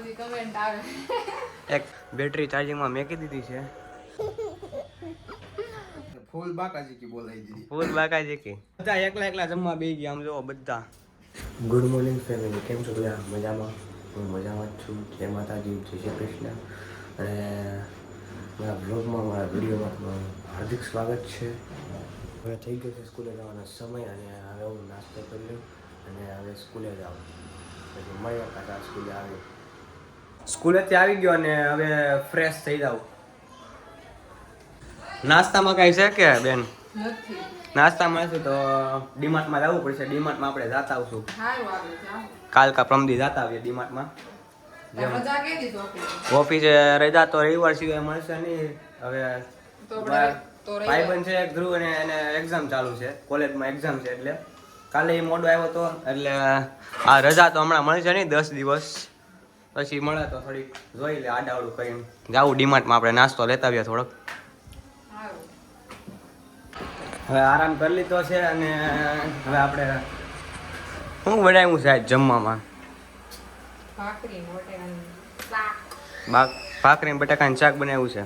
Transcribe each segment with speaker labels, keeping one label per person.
Speaker 1: બધી કમેન્ટ આવે.
Speaker 2: એક બેટરી ચાર્જિંગમાં મેકી દીધી છે.
Speaker 3: ફૂલ બાકાજી કી બોલાઈ દીધી.
Speaker 2: ફૂલ બાકાજી કી બધા એકલા એકલા જમવા બેસી ગયા આમ જો બધા. ગુડ મોર્નિંગ ફેમિલી કેમ છો બધા? મજામાં? હું મજામાં જ છું. જય માતાજી જય શ્રી કૃષ્ણ. અને મારા બ્લોગમાં મારા વિડીયોમાં તમારું હાર્દિક સ્વાગત છે. હવે થઈ ગયો છે સ્કૂલે જવાનો સમય અને હવે હું નાસ્તો કરી લઉં અને હવે સ્કૂલે જાઉં. પછી મળ્યા પાછા સ્કૂલે આવી સ્કૂલેથી આવી ગયો અને હવે ફ્રેશ થઈ જાઉં. નાસ્તામાં કાંઈ છે કે બેન? નાસ્તામાં છે તો ડીમાર્ટમાં જવું પડશે. ડીમાર્ટમાં આપણે જાતા આવશું. કાલ કા પ્રમદી જાતા આવીએ ડીમાર્ટમાં.
Speaker 1: ઓફિસે
Speaker 2: રજા તો રવિવાર સિવાય મળશે નહીં. હવે ભાઈબંધ છે એક ધ્રુવ અને એને એક્ઝામ ચાલુ છે. કોલેજમાં એક્ઝામ છે એટલે. કાલે એ મોડો આવ્યો હતો એટલે આ રજા તો હમણાં મળશે નહીં દસ દિવસ. પછી મળે તો થોડીક જોઈ લે આડાવડું કરીને. જાવું ડીમાર્ટમાં આપણે નાસ્તો લેતા આવીએ થોડોક. હવે આરામ કરી લીધો છે અને હવે આપણે શું બનાવ્યું છે જમવામાં?
Speaker 1: ભાખરી બટેકાનું શાક
Speaker 2: ને બટાકાનું શાક બનાવ્યું છે.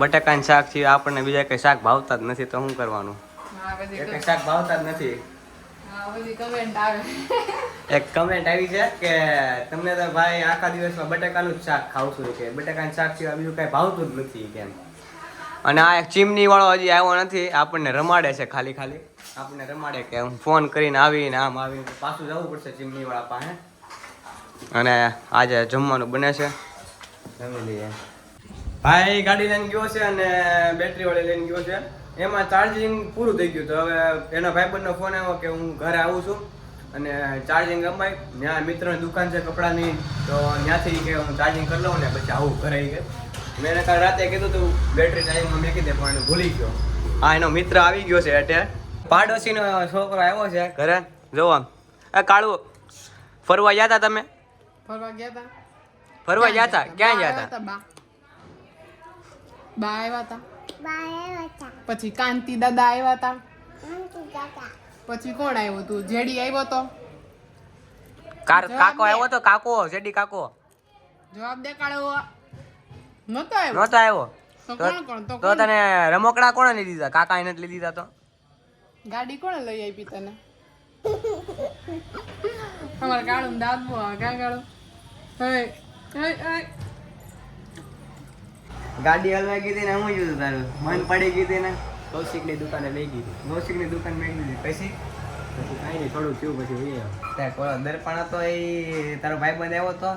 Speaker 2: બટાકાનું શાક છે આપણને બીજા કઈ શાક ભાવતા જ નથી તો શું કરવાનું. શાક ભાવતા જ નથી. એક કમેન્ટ આવી છે કે તમને તો ભાઈ આખા દિવસમાં બટાકાનું જ શાક ખાવ છું. કે શાક સિવાય બીજું કાંઈ ભાવતું જ નથી કેમ અને આ ચીમની વાળો હજી આવ્યો નથી, આપણને રમાડે છે ખાલી ખાલી. આપણને રમાડે કે હું ફોન કરીને આવીને આમ આવીને પાછું જવું પડશે ચીમની વાળા પાસે. અને આજે જમવાનું બને છે. જમી લઈએ. ભાઈ ગાડી લઈને ગયો છે અને બેટરી વાળી લઈને ગયો છે. એમાં ચાર્જિંગ પૂરું થઈ ગયું. તો હવે એના ભાઈબંધનો ફોન આવ્યો કે હું ઘરે આવું છું અને ચાર્જિંગ અપાય ત્યાં મિત્રની દુકાન છે કપડાની તો ત્યાંથી કે હું ચાર્જિંગ કરી લઉં ને પછી આવું ઘરે આવી કે મેં એને કાલ રાતે કીધું તું બેટરી ચાર્જિંગમાં મેં કીધે પણ ભૂલી ગયો. હા એનો મિત્ર આવી ગયો છે એટલે પાડોશીનો છોકરો આવ્યો છે ઘરે. જોવો એ કાળું ફરવા ગયા હતા તમે?
Speaker 1: ફરવા ગયા હતા
Speaker 2: ફરવા ગયા હતા ક્યાં ગયા હતા
Speaker 1: બા. આવ્યા હતા પછી કાંતિ દાદા આવ્યા હતા પછી કોણ આવ્યો તું? જેડી આવ્યો તો?
Speaker 2: કાકો આવ્યો તો? કાકો જેડી કાકો.
Speaker 1: જવાબ દે કાળો નતો આવ્યો
Speaker 2: નતો આવ્યો
Speaker 1: તો?
Speaker 2: તને રમકડા કોણે લઈ દીધા? કાકા એને લઈ લીધી દીધા તો.
Speaker 1: ગાડી કોણે લઈ આપી તને? અમારે કાળું દાદુ આવે. ક્યાં કાળું? હે હે હે.
Speaker 2: ગાડી હલવાઈ ગઈ ને હું જોયું તારું. મન પડી ગઈ હતી ને? કૌશિકની દુકાને લઈ ગઈ હતી. કૌશિકની દુકાન મેં દીધી પછી? પછી કાંઈ નહીં થોડું થયું પછી ત્યાં કોળો દરપાણા તો એ તારો ભાઈ બંધ આવ્યો તો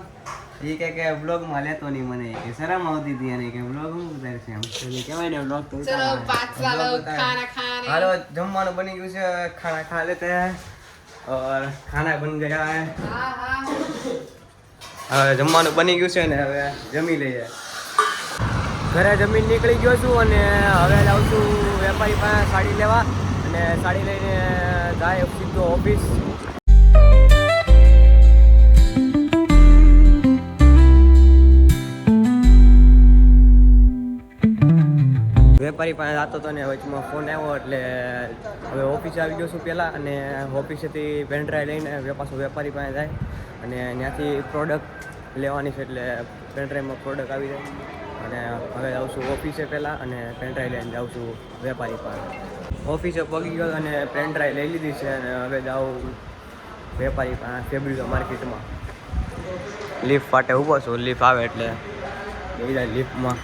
Speaker 2: એ કે કે બ્લોગમાં લેતો નહીં મને. કે શરમ આવતી હતી અને કે બ્લોગ હું ઉતારે છે એમ. કહેવાય ને બ્લોગ તો હાલો જમવાનું બની ગયું છે. ખાણા ખા લેતે ઓર ખાના
Speaker 1: બન ગયા.
Speaker 2: હવે જમવાનું બની ગયું છે ને હવે જમી લઈએ. ઘરે જમીન નીકળી ગયો છું અને હવે જાઉં છું વેપારી પાસે સાડી લેવા અને સાડી લઈને જાય સીધો ઓફિસ. વેપારી પાસે જતો હતો ને વચમાં ફોન આવ્યો એટલે હવે ઓફિસે આવી ગયો છું પહેલાં અને ઓફિસેથી પેનડ્રાઈવ લઈને હવે વેપારી પાસે જાય અને ત્યાંથી પ્રોડક્ટ લેવાની છે એટલે પેનડ્રાઈવમાં પ્રોડક્ટ આવી જાય. અને હવે જાઉં છું ઓફિસે પહેલાં અને પેનડ્રાઈવ લઈને જાઉં છું વેપારી પાસે ઓફિસે પગી ગયો અને પેનડ્રાઈવ લઈ લીધી છે અને હવે જાઉં વેપારી પાસે ફેબ્રિક માર્કેટમાં લીફ માટે ઊભો છું લીફ આવે એટલે. લીફમાં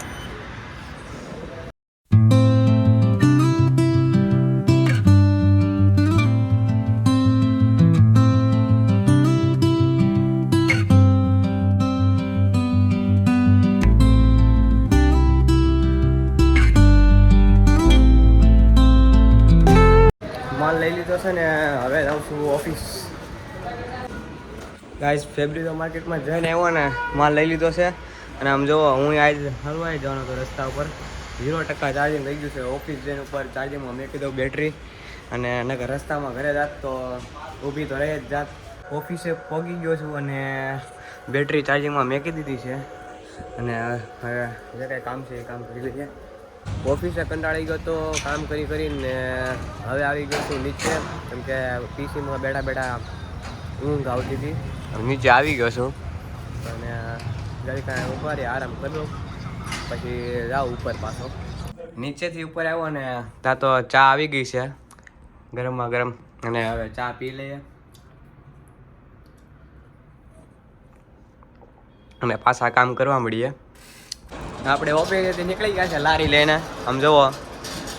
Speaker 2: છે ને, હવે જાઉં છું ઓફિસ ગાઈસ ફેબ્રિકો માર્કેટમાં જઈને આવ્યો ને, માલ લઈ લીધો છે. અને આમ જુઓ હું આજ હલવાઈ જવાનો હતો રસ્તા ઉપર. ઝીરો ટકા ચાર્જિંગ થઈ ગયું છે. ઓફિસ જઈને ઉપર ચાર્જિંગમાં મેં કીધું બેટરી અને નકર રસ્તામાં ઘરે જાત તો ઊભી તો રહી જ જાત. ઓફિસે પહોંચી ગયો છું અને બેટરી ચાર્જિંગમાં મેકી દીધી છે. અને હવે, જે કામ છે એ કામ કરી લઈએ. ઓફિસે કંટાળી ગયો તો કામ કરી કરીને હવે આવી ગયો છું નીચે. કેમ કે પીસીમાં બેઠા બેઠા ઊંઘ આવતી હતી. નીચે આવી ગયો છું. અને જરી કાંઈ ઊભા આરામ કર્યો. પછી જાઉં ઉપર પાછો. નીચેથી ઉપર આવ્યો ને ત્યાં તો ચા આવી ગઈ છે. ગરમમાં ગરમ. અને હવે ચા પી લઈએ. અને પાછા કામ કરવા મળીએ. આપણે ઓફિસેથી નીકળી ગયા છે લારી લઈને. આમ જુઓ.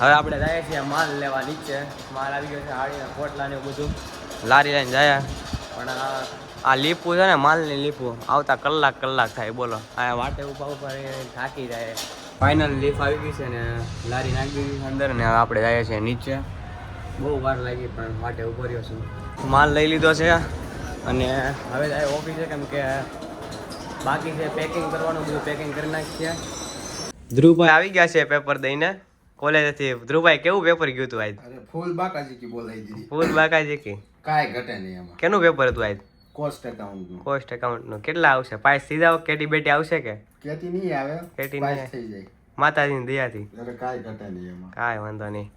Speaker 2: હવે આપણે જઈએ છીએ માલ લેવા નીચે. માલ આવી ગયો છે હાડીને, પોટલા ને બધું. લારી લઈને જાય પણ આ લીપું છે ને, માલની લીપું આવતા કલાક કલાક થાય, બોલો. આ વાટે ઊભા ઉપર થાકી જાય. ફાઇનલ લીફ આવી ગઈ છે ને, લારી નાખી દીધી અંદર ને આપણે જઈએ છીએ નીચે. બહુ વાર લાગી પણ વાટે ઊભો રહ્યો છું. માલ લઈ લીધો છે. અને હવે જાય ઓફિસે કેમ કે બાકી છે પેકિંગ કરવાનું બધું પેકિંગ કરી નાખીએ ધ્રુવભાઈ આવી ગયા છે પેપર દઈને. કોલેજથી ધ્રુવભાઈ કેવું પેપર ગયું હતું આજ?
Speaker 3: અરે ફૂલ બાકાજી કી બોલાઈ દીધી.
Speaker 2: ફૂલ બાકાજી કી
Speaker 3: કાંઈ ઘટે નહીં એમાં.
Speaker 2: કેનું પેપર હતું આજ?
Speaker 3: કોસ્ટ એકાઉન્ટ
Speaker 2: કોસ્ટ એકાઉન્ટનું કેટલા આવશે? પાસ સીધા કેટી બેટી આવશે કે?
Speaker 3: કેટી નહીં આવે.
Speaker 2: કેટી
Speaker 3: પાસ
Speaker 2: નહીં.
Speaker 3: થઈ જાય.
Speaker 2: માતાજીની દયાથી.
Speaker 3: અરે કાંઈ ઘટે નહીં એમાં.
Speaker 2: કાંઈ વાંધો નહીં.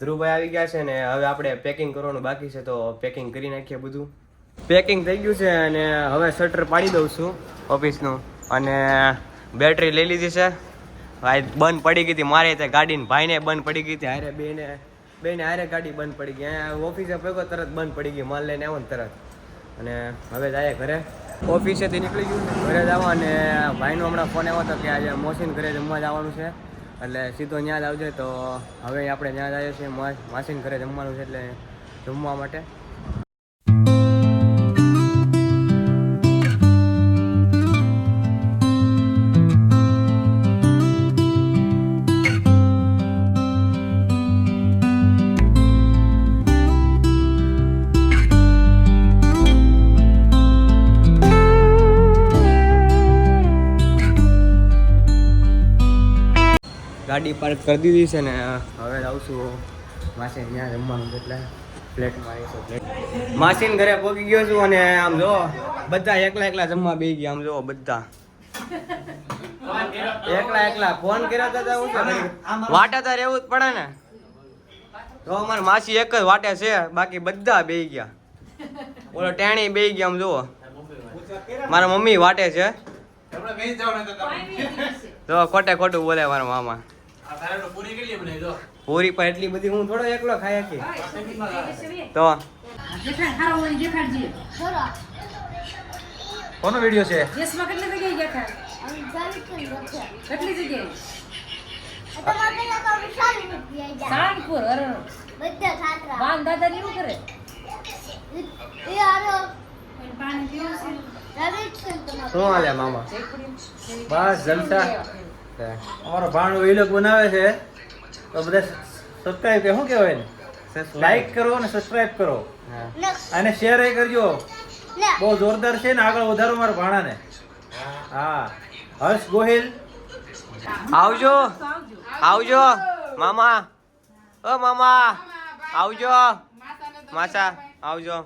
Speaker 2: ધ્રુવભાઈ આવી ગયા છે ને હવે આપણે પેકિંગ કરવાનું બાકી છે તો પેકિંગ કરી નાખીએ બધું. પેકિંગ થઈ ગયું છે અને હવે શટર પાડી દઉં છું. ઓફિસનું. અને બેટરી લઈ લીધી છે. ભાઈ બંધ પડી ગઈ હતી. મારે ત્યાં ગાડીને ભાઈને બંધ પડી ગઈ હતી. હારે બેને બેને હારે ગાડી બંધ પડી ગઈ. અહીંયા ઓફિસે ભેગો તરત બંધ પડી ગઈ. માલ લઈને આવો તરત. અને હવે જાય ઘરે. ઓફિસેથી નીકળી ગયું. ઘરે જવા અને ભાઈનો હમણાં ફોન આવ્યો હતો કે આજે મોસીન ઘરે જમવા જવાનું છે. એટલે સીધો ત્યાં જ આવજે તો હવે આપણે ત્યાં જઈએ છીએ. માસીન ઘરે જમવાનું છે એટલે જમવા માટે. ગાડી પાર્ક કરી દીધી છે ને હવે જાઉં છું માસી ત્યાં જમવાનું એટલે પ્લેટ આવીશું. પ્લેટ માસીન ઘરે પહોંચી ગયો છું અને આમ જો બધા એકલા એકલા જમવા બેસી ગયા. આમ જો બધા. એકલા એકલા ફોન કર્યા હતા હું છે. વાટે તો રહેવું જ પડે ને. તો અમારે માસી એક જ વાટે છે. બાકી બધા બેસી ગયા. ઓલો ટેણી બેસી ગયા આમ જુઓ. મારા મમ્મી વાટે છે. તો ખોટે ખોટું બોલે મારા મામા. પૂરી પણ એટલી બધી હું થોડો એકલો ખાય કે તો કોનો વિડિયો છે?
Speaker 4: દેશમાં કેટલી જગ્યાએ ગયા હતા? કેટલી જગ્યાએ? સાળંગપુર અરે બાન દાદા ને એવું કરે
Speaker 2: શું હાલે મામા? બસ જલસા.
Speaker 5: અમારો ભાણો વિલોક બનાવે છે. તો બધા સબસ્ક્રાઇબ કે શું કહેવાય ને લાઈક કરો અને સબસ્ક્રાઇબ કરો. અને શેર એ કરજો. બહુ જોરદાર છે ને આગળ વધારો મારા ભાણાને. હા. હર્ષ ગોહિલ.
Speaker 2: આવજો. આવજો. મામા. ઓ મામા. આવજો. માસા આવજો.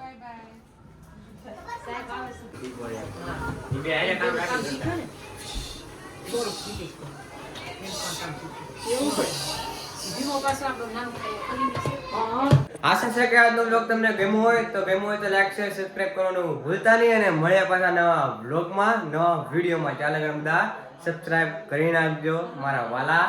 Speaker 2: આશા છે કે આજનો બ્લોગ તમને ગમ્યો હોય તો ગમ્યો હોય તો લાઈક શેર સબસ્ક્રાઇબ કરવાનું ભૂલતા નહીં અને મળ્યા પાછા નવા બ્લોગમાં નવા વિડીયોમાં ચાલે બધા સબસ્ક્રાઇબ કરી નાખજો. મારા વાલા.